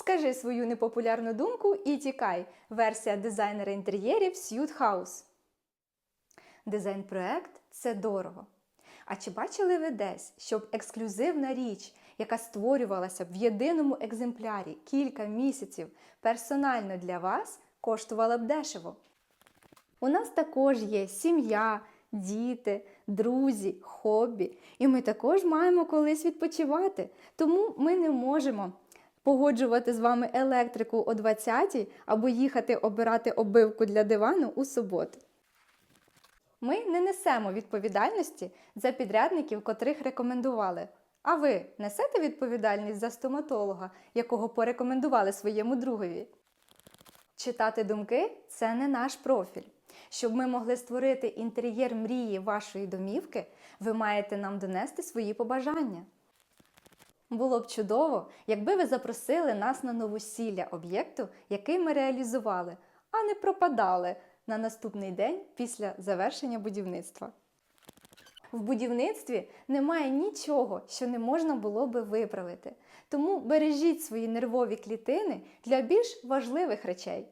Скажи свою непопулярну думку і тікай. Версія дизайнера інтер'єрів Сьюд Хаус. Дизайн-проект це дорого. А чи бачили ви десь, щоб ексклюзивна річ, яка створювалася в єдиному екземплярі кілька місяців персонально для вас, коштувала б дешево? У нас також є сім'я, діти, друзі, хобі, і ми також маємо колись відпочивати. Тому ми не можемо погоджувати з вами електрику о 20 або їхати обирати обивку для дивану у суботу. Ми не несемо відповідальності за підрядників, котрих рекомендували. А ви несете відповідальність за стоматолога, якого порекомендували своєму другові? Читати думки це не наш профіль. Щоб ми могли створити інтер'єр мрії вашої домівки, ви маєте нам донести свої побажання. Було б чудово, якби ви запросили нас на новосілля об'єкту, який ми реалізували, а не пропадали на наступний день після завершення будівництва. В будівництві немає нічого, що не можна було би виправити. Тому бережіть свої нервові клітини для більш важливих речей.